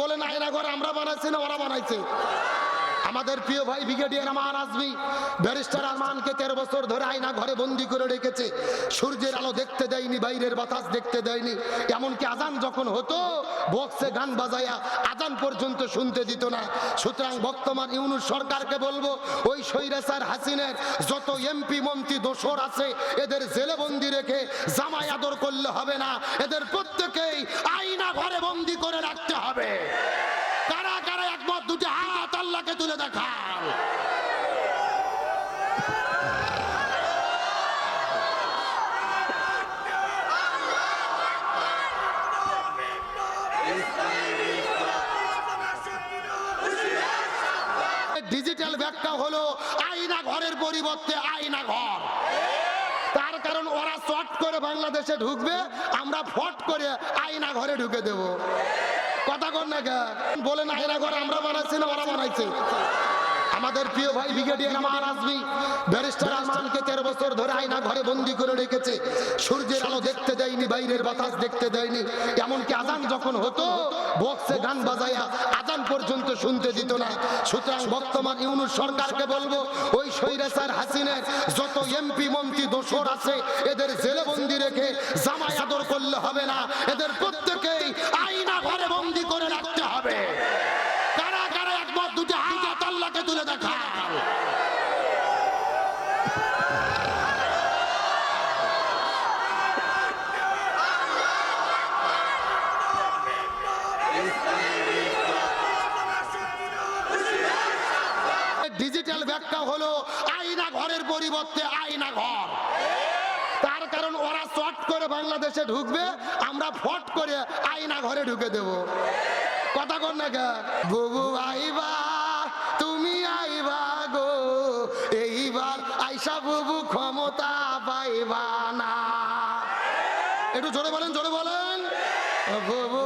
বলেন আয়না ঘর আমরা বানাইছি না, ওরা বানাইছে। আমাদের প্রিয় ভাই ব্রিগেডিয়ার আমান আজমি, ব্যারিস্টার আরমানকে তেরো বছর ধরে আয়না ঘরে বন্দি করে রেখেছে। সূর্যের আলো দেখতে দেয়নি, বাইরের বাতাস দেখতে দেয়নি। এমনকি আজান যখন হতো, বক্সে গান বাজায়া আজান পর্যন্ত শুনতে দিত না। সুতরাং বর্তমান ইউনুস সরকারকে বলব, ওই সৈরাসার হাসিনের যত এমপি, মন্ত্রী, দোসর আছে, এদের জেলে বন্দি রেখে জামাই আদর করলে হবে না। এদের প্রত্যেকেই আয়না ঘরে বন্দি করে রাখতে হবে কারা কারা একমত দুটি হাত আল্লাহকে তুলে দেখান ডিজিটাল ব্যাখ্যা হলো আয়না ঘরের পরিবর্তে আয়না ঘর। তার কারণ ওরা শর্ট করে বাংলাদেশে ঢুকবে, আমরা ফট করে আয়না ঘরে ঢুকে দেব। কথা কর না কে? বলেন আয়না ঘর আমরা বানাইছি না, ওরা বানাইছে। আমাদের প্রিয় ভাই ব্রিগেডিয়ার আমান আজমি, ব্যারিস্টার আরমানকে তেরো বছর ধরে আয়না ঘরে বন্দি করে রেখেছে। সূর্যের আলো দেখতে দেয়নি, বাইরের বাতাস দেখতে দেয়নি। এমনকি আজান যখন হতো, বক্সে গান বাজায়া আজান পর্যন্ত শুনতে দিত না। সুতরাং বর্তমান ইউনুস সরকারকে বলব, ওই সৈরাসার হাসিনের যত এমপি, মন্ত্রী, দোসর আছে, এদের জেলে বন্দি রেখে জামাই আদর করলে হবে না। এদের প্রত্যেকেই আয়না ঘরে বন্দি করে রাখতে হবে। কারা কারা একবার দুটি হাত আল্লাহকে তুলে দেখান ডিজিটাল ব্যাখ্যা হলো আয়না ঘরের পরিবর্তে আয়না ঘর তার কারণ ওরা শর্ট করে বাংলাদেশে ঢুকবে, আমরা ফট করে আয়না ঘরে ঢুকে দেব। কথা কর না? বুবু আইবা, তুমি আইবা গো, এইবার আইসা বুবু ক্ষমতা পাইবা না। একটু জোরে বলেন জোরে বলেন। বুবু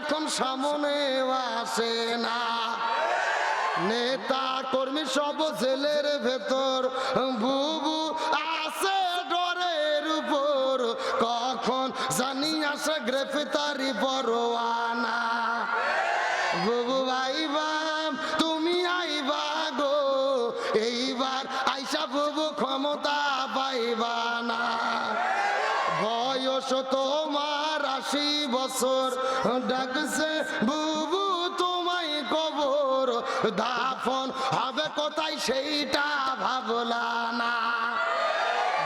এখন সামনে আসে না। নেতা কর্মী সব জেলের ভেতর, বুবু আসে ডরের উপর। কখন জানি আসে গ্রেফতারি পরোয়ানা আশি বছর ডাকছে বুবু তোমায় কবর দাফন হবে কোথায়? সেইটা ভাবলা না।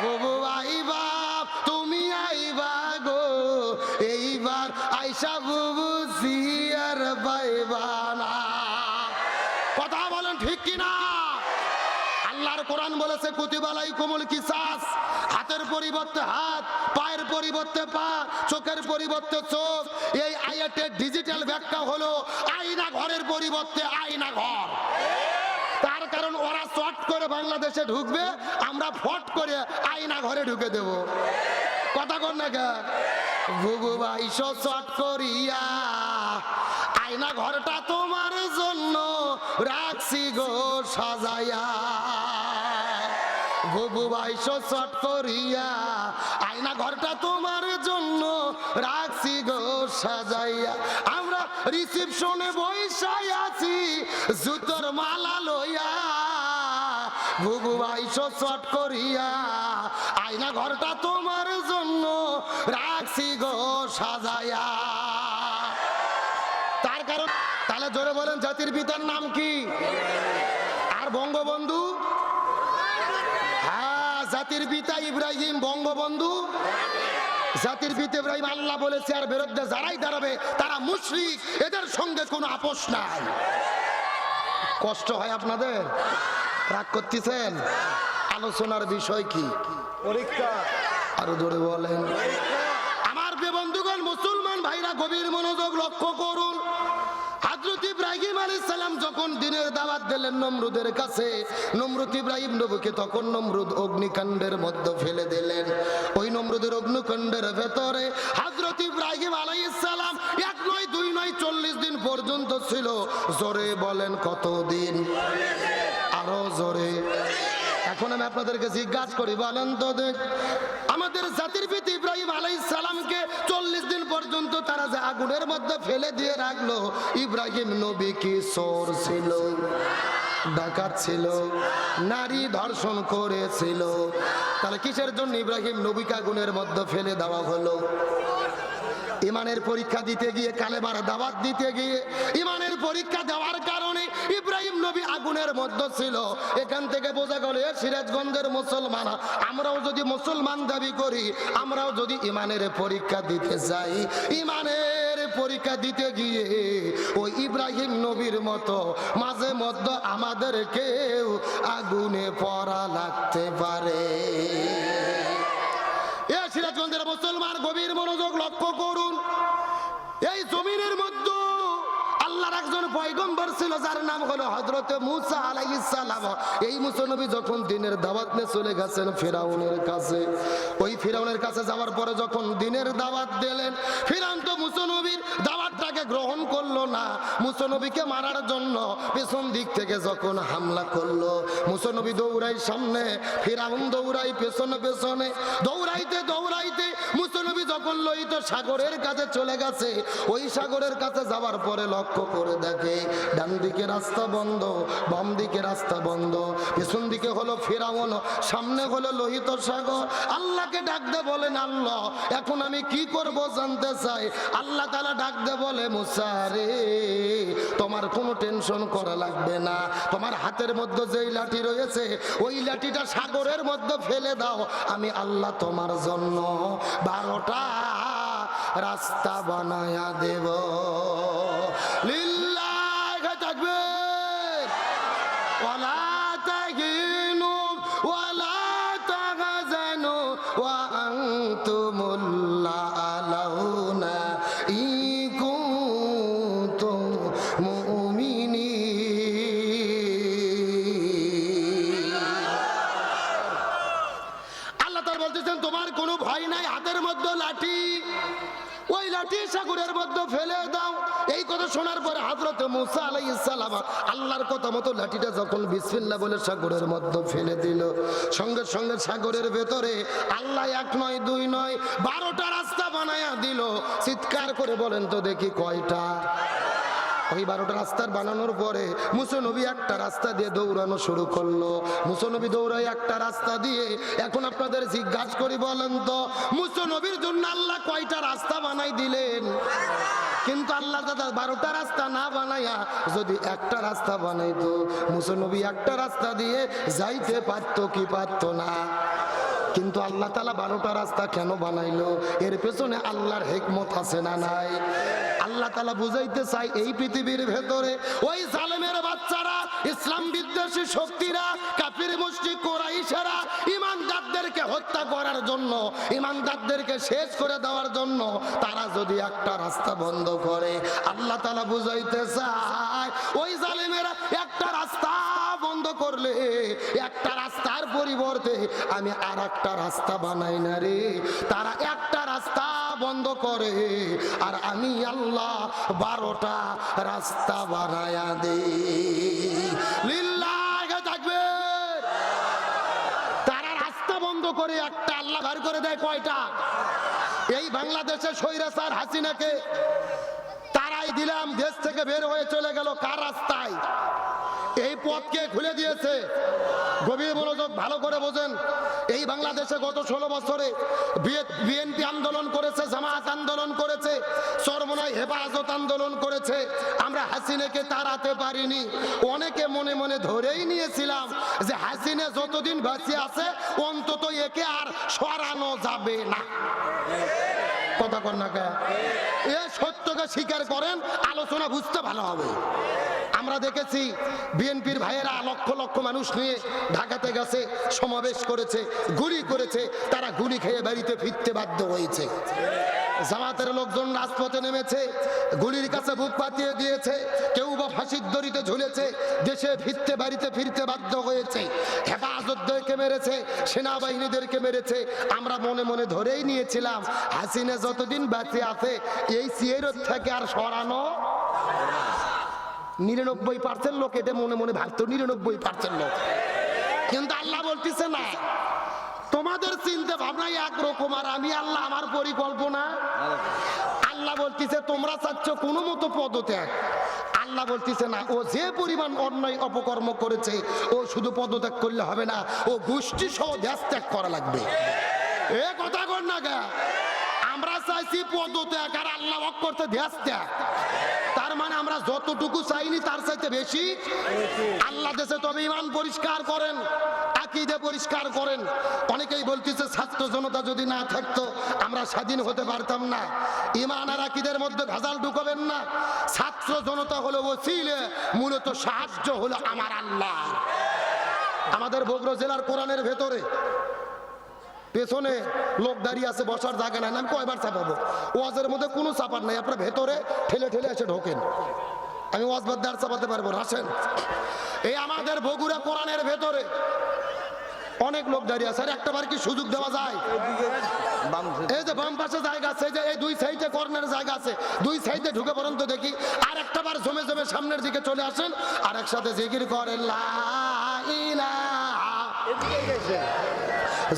বুবু কোরআন বলেছে কুতিবালাই কোমল কিসাস। হাতের পরিবর্তে হাত, পায়ের পরিবর্তে পা, চোখের পরিবর্তে চোখ। এই আয়াতের ডিজিটাল ব্যাখ্যা হলো আয়না ঘরের পরিবর্তে আয়না ঘর। তার কারণ ওরা শর্ট করে বাংলাদেশে ঢুকবে, আমরা ফট করে আয়না ঘরে ঢুকে দেব। কথা কর না? বুবু ভাই শর্ট করিয়া আয়না ঘরটা তোমার জন্য রাখছি গো, সাজাইয়া। বুবু ভাই শর্ট করিয়া আয়না ঘরটা তোমার জন্য রাখছি গো সাজাইয়া। আমরা রিসিপশনে বৈশাই আছি, জুতোর মালা লইয়া। বুবু ভাই শট করিয়া আয়না ঘরটা তোমার জন্য রাখছি গো সাজাইয়া। তার কারণ, তাহলে জোরে বলেন জাতির পিতার নাম কি? আর বঙ্গবন্ধু? জাতির পিতা ইব্রাহিম বঙ্গবন্ধু। জাতির পিতা ইব্রাহিম আল্লাহ বলেছে আর বিরুদ্ধে যারাই দাঁড়াবে তারা মুশরিক। এদের সঙ্গে কোনো আপোষ নাই। কষ্ট হয় আপনাদের? রাগ করতেছেন? আলোচনার বিষয় কি? পরীক্ষা। আরও ধরে বলেন। আমার বন্ধুগণ মুসলমান ভাইরা গভীর মনোযোগ লক্ষ্য করুন হাজরত ইব্রাহিম ইব্রাহিম যখন দিনের দাওয়াত দিলেন নমরুদের কাছে, নমরুদ ইব্রাহিম নবুকে তখন নমরুদ অগ্নিকাণ্ডের মধ্যে ফেলে দিলেন। ওই নমরুদের অগ্নিকাণ্ডের ভেতরে হজরত ইব্রাহিম এক নয়, দুই নয়, চল্লিশ দিন পর্যন্ত ছিল। জোরে বলেন কতদিন? আরও জোরে। এখন আমি আপনাদেরকে জিজ্ঞাসা করি, বলেন তো আমাদের জাতির পিতা ইব্রাহিম আলাই সালামকে পর্যন্ত তারা যে আগুনের মধ্যে ফেলে দিয়ে রাখল, ইব্রাহিম নবী কি সর ছিল? ডাকাত ছিল? নারী ধর্ষণ করেছিল? তাহলে কিসের জন্য ইব্রাহিম নবীকে আগুনের মধ্যে ফেলে দেওয়া হলো? ইমানের পরীক্ষা দিতে গিয়ে, কালেমার দাওয়াত দিতে গিয়ে, ইমানের পরীক্ষা দেওয়ার কারণে ইব্রাহিম নবী আগুনের মধ্যে ছিল। এখান থেকে বোঝা গেল, এ সিরাজগঞ্জের মুসলমান, আমরাও যদি মুসলমান দাবি করি, আমরাও যদি ইমানের পরীক্ষা দিতে যাই ইমানের পরীক্ষা দিতে গিয়ে, ওই ইব্রাহিম নবীর মতো মাঝে মধ্যে আমাদেরকেও আগুনে পড়া লাগতে পারে। সিরাজগঞ্জের মুসলমান গভীর মনোযোগ লক্ষ্য করুন। পয়গম্বর ছিল, যার নাম হলো হযরতে মুসা আলাইহিস সালাম। এই মুসা নবী যখন দিনের দাওয়াত নিয়ে চলে গেছেন ফিরাউনের কাছে, ওই ফিরাউনের কাছে যাওয়ার পরে যখন দিনের দাওয়াত দিলেন, ফিরাউন তো মুসা নবীর দাওয়াতটাকে গ্রহণ করল না। মুসা নবীকে মারার জন্য পেছন দিক থেকে যখন হামলা করল, মুসা নবী দৌড়াই সামনে, ফিরাউন দৌড়াই পেছনে পেছনে, দৌড়াইতে দৌড়াইতে যখন লোহিত সাগরের কাছে চলে গেছে, ওই সাগরের কাছে যাওয়ার পরে লক্ষ্য করে দেখে ডান দিকে রাস্তা বন্ধ, বাম দিকে রাস্তা বন্ধ, পেছন দিকে হলো ফেরাউন, সামনে হলো লোহিত সাগর। আল্লাহকে ডাকতে বলেন, আল্লাহ, এখন আমি কি করব জানতে চাই? আল্লাহ তালা ডাকতে বলে মুসারে তোমার কোনো টেনশন করা লাগবে না। তোমার হাতের মধ্যে যেই লাঠি রয়েছে, ওই লাঠিটা সাগরের মধ্যে ফেলে দাও। আমি আল্লাহ তোমার জন্য বারোটা রাস্তা বানায়া দেব। লিল্লাহ ওই লাঠি সাগরের মধ্যে ফেলে দাও। এই কথা শোনার পরে মুসা আল্লাহর কথা মতো লাঠিটা যখন বলে সাগরের মধ্যে ফেলে দিল, সঙ্গে সঙ্গে সাগরের ভেতরে আল্লাহ এক নয়, দুই নয়, বারোটা রাস্তা বানায়া দিল। চিৎকার করে বলেন তো দেখি কয়টা? ওই বারোটা রাস্তার বানানোর পরে মুসনবী একটা রাস্তা দিয়ে দৌড়ানো শুরু করল। মুসনবী দৌড়ায় একটা রাস্তা দিয়ে এখন আপনাদের জিজ্ঞাসা করি বলেন তো মুসনবীর জন্য আল্লাহ কয়টা রাস্তা বানাই দিলেন? কিন্তু আল্লাহ দাদা বারোটা রাস্তা না বানাইয়া যদি একটা রাস্তা বানাইতো মুসনবী একটা রাস্তা দিয়ে যাইতে পারতো কি পারতো না? কিন্তু আল্লাহ তালা বারোটা রাস্তা কেন বানাইলো? এর পেছনে আল্লাহর হেকমত আছে না নাই? আল্লাহ তালা বুঝাইতে চাই এই পৃথিবীর ভেতরে ওই জালেমের বাচ্চারা, ইসলাম বিদ্বেষী শক্তিরা, কাফির মুশরিক, কোরাইশেরা, ইমানদারদেরকে হত্যা করার জন্য, ইমানদারদেরকে শেষ করে দেওয়ার জন্য তারা যদি একটা রাস্তা বন্ধ করে, আল্লাহ তালা বুঝাইতে চায়, ওই জালেমেরা একটা রাস্তা বন্ধ করলে, একটা রাস্তার পরিবর্তে আমি আর একটা রাস্তা বানাই না রে। তারা একটা রাস্তা বন্ধ করে, আর আমি আল্লাহ বারোটা রাস্তা বানায়া দে লিল্লাহ থাকবে। তারা রাস্তা বন্ধ করে একটা আল্লাহ বার করে দেয় কয়টা? এই বাংলাদেশের স্বৈরাচার হাসিনাকে তারাই দিলাম, দেশ থেকে বের হয়ে চলে গেল কার রাস্তায়? এই পথকে খুলে দিয়েছে। গভীর মনোযোগ ভালো করে বোঝেন। এই বাংলাদেশে গত ষোলো বছরে বিএনপি আন্দোলন করেছে জামাত আন্দোলন করেছে সর্বনয় হেফাজত আন্দোলন করেছে। আমরা হাসিনাকে তাড়াতে পারিনি। অনেকে মনে মনে ধরেই নিয়েছিলাম যে হাসিনা যতদিন বাঁচিয়ে আছে, অন্তত একে আর সরানো যাবে না। কথা কর না এ সত্যকে স্বীকার করেন, আলোচনা বুঝতে ভালো হবে। আমরা দেখেছি বিএনপির ভাইয়েরা লক্ষ লক্ষ মানুষ নিয়ে ঢাকাতে গেছে, সমাবেশ করেছে, গুলি করেছে, তারা গুলি খেয়ে বাড়িতে ফিরতে বাধ্য হয়েছে। জামাতের লোকজন রাজপথে নেমেছে, গুলির কাছে বুক পাতিয়ে দিয়েছে, কেউ বা ফাঁসির দড়িতে ঝুলেছে, দেশে ফিরতে বাড়িতে ফিরতে বাধ্য হয়েছে, হেফাজতদেরকে মেরেছে, সেনাবাহিনীদেরকে মেরেছে, আমরা মনে মনে ধরেই নিয়েছিলাম, হাসিনা যতদিন বেঁচে আছে, এই সিয়ের থেকে আর সরানো নিরানব্বই পার্সেন্ট লোক, এটা মনে মনে ভাবতো, নিরানব্বই পার্সেন্ট লোক। কিন্তু আল্লাহ বলতেছে না তোমাদের চিন্তা ভাবনা একরকম, আর আমি আল্লাহ আমার পরিকল্পনা। আল্লাহ বলতেছে, তোমরা চাচ্ছ কোনো মতো পদত্যাগ। আল্লাহ বলতেছে, না, ও যে পরিমাণ অন্যায় অপকর্ম করেছে, ও শুধু পদত্যাগ করলে হবে না, ও গোষ্ঠী সহ দেশ ত্যাগ করা লাগবে। এ কথা কর না গা। আমরা চাইছি পদত্যাগ, আর আল্লাহ হক করতে দেশ ত্যাগ তার মানে আমরা যতটুকু চাইনি, তার চাইতে বেশি। আল্লাহ দেশে তবে ইমান পরিষ্কার করেন। আকিদে পরিষ্কার করেন। অনেকেই বলতেছে ছাত্র জনতা যদি না থাকতো, আমরা স্বাধীন হতে পারতাম না। ইমান আর আকিদের মধ্যে ভেজাল ঢুকাবেন না। ছাত্র জনতা হলো ওসিলে, মূলত সাহায্য হলো আমার আল্লাহ। আমাদের বগুড়া জেলার কোরআনের ভেতরে, পেছনে লোক দাঁড়িয়ে আছে, বসার জায়গা নাই। আমি কয়বার চাপাবো? ওয়াজের মধ্যে কোনো চাপার নাই। আপনার ভেতরে ঠেলে ঠেলে এসে ঢোকেন। আমি ওয়াজ আর চাপাতে পারব না। আসেন। এই আমাদের বগুড়া কোরআনের ভেতরে অনেক লোক দাঁড়িয়ে আছে। আর একটা বার কি সুযোগ দেওয়া যায়? এই যে বাম পাশে জায়গা আছে যে এই দুই সাইডে কর্নার জায়গা আছে দুই সাইডে ঢুকে পড়েন তো দেখি। আর একটা বার জমে জমে সামনের দিকে চলে আসেন। আর একসাথে জিকির করেন লা ইলাহা।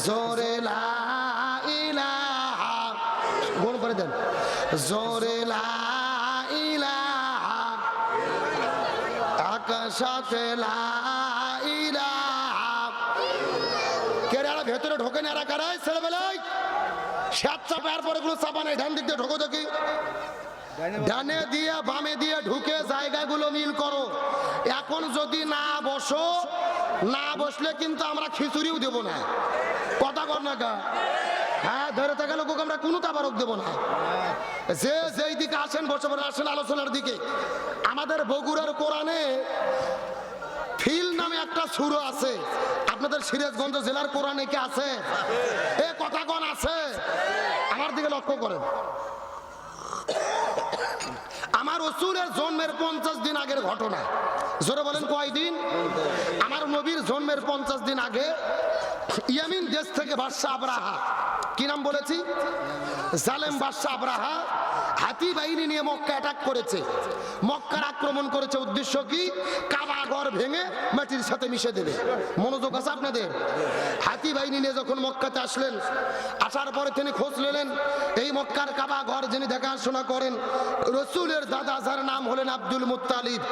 জোরে লা ইলাহা। গুণ করে দেন। জোরে লা ইলাহা। আকাশাতে লা ইলাহা। কেরে আর ভেতরে ঢোকে না কারাই ছেলেবেলায়। সাত চাপার পরে গুলো চাপা নাই, ডান দিক দিয়ে ঢোকো দেখি। ডানে দিয়ে বামে দিয়ে ঢুকে জায়গাগুলো মিল করো। এখন যদি না বসো, না বসলে কিন্তু আমরা খিচুড়িও দেবো না। কথা কর না গা। হ্যাঁ ধরে থাকা লোক আমরা কোনো তাবারক দেবো না। যে যেই দিকে আসেন, বসে আসেন আলোচনার দিকে। আমাদের বগুড়ার কোরআনে একটা সুরো আছে। আপনাদের সিরাজগঞ্জ জেলার কোরআনে কি আছে? এ কথা কোন আছে? আমার দিকে লক্ষ্য করেন। আমার রসুলের জন্মের পঞ্চাশ দিন আগের ঘটনা। জোরে বলেন কয়দিন? আমার নবীর জন্মের পঞ্চাশ দিন আগে ইয়ামিন দেশ থেকে বাদশাহ আবরাহা। কি নাম বলেছি? জালেম বাদশাহ আবরাহা হাতি বাহিনী নিয়ে মক্কা অ্যাটাক করেছে। মক্কার আক্রমণ করেছে উদ্দেশ্য কি? কাবা ঘর ভেঙে মাটির সাথে মিশে দেবে। মনোযোগ আছে আপনাদের? হাতি বাহিনী নিয়ে যখন মক্কাতে আসলেন, আসার পরে তিনি খোঁজ নিলেন, এই মক্কার কাবা ঘর যিনি দেখাশোনা করেন, রসুলের দাদা যার নাম হলেন আব্দুল মুত্তালিব।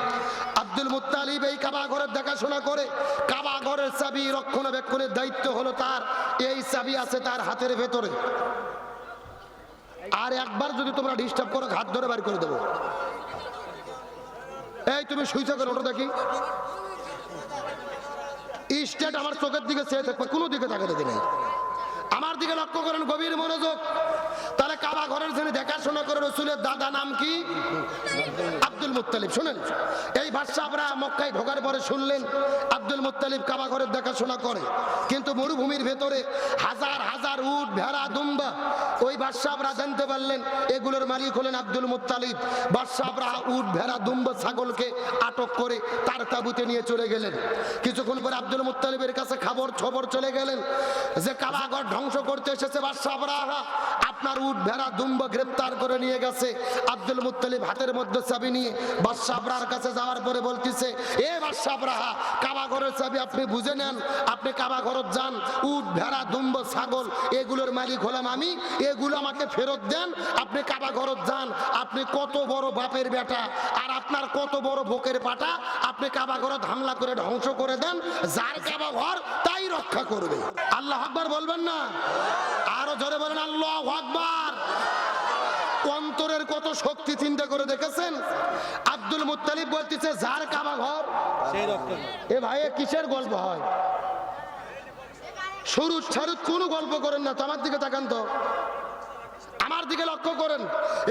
আব্দুল মুত্তালিব এই কাবা ঘরের দেখাশোনা করে, কাবা ঘরের চাবি রক্ষণাবেক্ষণের দায়িত্ব হলো তার, এই চাবি আছে তার হাতের ভেতরে। আর একবার যদি তোমরা ডিস্টার্ব করো হাত ধরে বাড়ি করে দেবো। এই তুমি সুইচ থাকো ওটা দেখি। স্টেট আমার চোখের দিকে চেয়ে থাকবে, কোনো দিকে তাকাতে দিনে আমার দিকে লক্ষ্য করেন গভীর মনোযোগ। কাবা ঘরের যিনি দেখাশোনা করে রসুলের দাদা নাম কি? আব্দুল মুত্তালিব, শুনেন। এই বাদশাহরা মক্কায় ঢোকার পরে শুনলেন আব্দুল মুত্তালিব কাবা ঘরের দেখাশোনা করে। কিন্তু মরুভূমির ভেতরে হাজার হাজার উট, ভেড়া, দুম্বা, ওই বাদশাহরা জানতে পারলেন, এগুলোর মালিক হলেন আব্দুল মুত্তালিব। বাদশাহরা উট, ভেড়া, দুম্বা, ছাগলকে আটক করে তার তাবুতে নিয়ে চলে গেলেন। কিছুক্ষণ পরে আব্দুল মুত্তালিবের কাছে খবর খবর চলে গেলেন যে কাবাঘর ধ্বংস করতে এসেছে বাদশাহরা আপনার উট ভেড়া দুম্বা গ্রেপ্তার করে নিয়ে গেছে, আব্দুল মুত্তালিব হাতের মধ্যে চাবি নিয়ে বাদশাহ আবরার কাছে যাওয়ার পরে বলতেছে, এ বাদশাহ কাবা ঘরের চাবি আপনি বুঝে নেন, আপনি কাবা ঘরত যান, উট, ভেড়া, দুম্ব, ছাগল, এগুলোর মালিক হলাম আমি, এগুলো আমাকে ফেরত দেন, আপনি কাবা ঘরত যান, আপনি কত বড় বাপের বেটা, আর আপনার কত বড় বুকের পাটা, আপনি কাবা ঘরত হামলা করে ধ্বংস করে দেন, যার কাবা ঘর তাই রক্ষা করবে। আল্লাহ আকবার বলবেন না? আরও জোরে বলেন, আল্লাহ আকবার। অন্তরের কত শক্তি চিন্তা করে দেখেছেন? আব্দুল মুত্তালিব বলতেছে যার কাবা ঘর এ ভাই কিসের গল্প হয়? শুরু ছাড়ুত কোনো গল্প করেন না তো আমার দিকে তাকান তো। আমার দিকে লক্ষ্য করেন।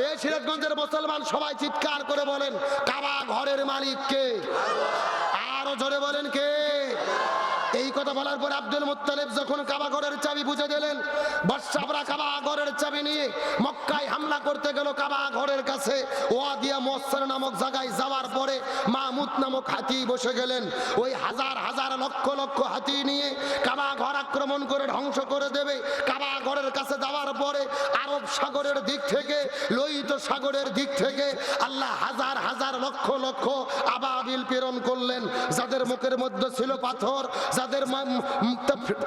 এই সিরাজগঞ্জের মুসলমান সবাই চিৎকার করে বলেন কাবা ঘরের মালিক কে? আরও জোরে বলেন কে? এই কথা বলার পর আব্দুল মুত্তালিব যখন কাবা ঘরের চাবি বুঝে দিলেন বাদশাহরা কাবা ঘরের চাবি নিয়ে মক্কায় হামলা করতে গেল কাবা ঘরের কাছে, ওয়াদিয়া মসর নামক জায়গায় যাওয়ার পরে মাহমুদ নামক হাতি বসে গেলেন। ওই হাজার হাজার লক্ষ লক্ষ হাতি নিয়ে কাবা ঘর আক্রমণ করে ধ্বংস করে দেবে। কাবা ঘরের কাছে যাওয়ার পরে আরব সাগরের দিক থেকে, লোহিত সাগরের দিক থেকে আল্লাহ হাজার হাজার লক্ষ লক্ষ আবাবিল প্রেরণ করলেন। যাদের মুখের মধ্যে ছিল পাথর, যাদের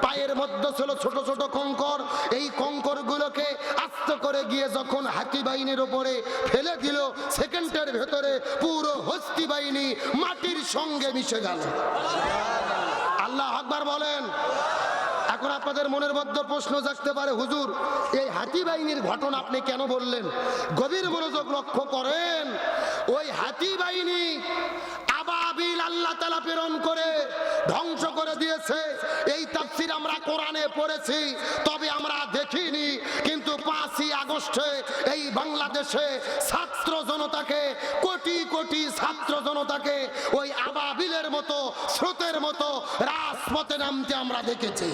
পায়ের মধ্যে ছিল ছোট ছোট কঙ্কর, এই কঙ্কর গুলোকে আস্ত করে গিয়ে যখন হাতি বাহিনীর উপরে ফেলে দিল, সেকেন্ডের ভেতরে পুরো হস্তি বাহিনী মাটির সঙ্গে মিশে গেল। আল্লাহ আকবার বলেন। এখন আপনাদের মনের মধ্যে প্রশ্ন জাগতে পারে, হুজুর, এই হাতি বাহিনীর ঘটনা আপনি কেন বললেন? গভীর মনোযোগ লক্ষ্য করেন, ওই হাতি বাহিনী আবাবিল আল্লাহ তালা প্রেরণ করে ধ্বংস করে দিয়েছে। এই তাফসির আমরা কোরআনে পড়েছি, তবে আমরা দেখিনি, কিন্তু পাঁচই আগস্টে এই বাংলাদেশে ছাত্র জনতাকে, কোটি কোটি ছাত্র জনতাকে ওই আবাবিলের মতো, স্রোতের মতো রাজপথে নামতে আমরা দেখেছি।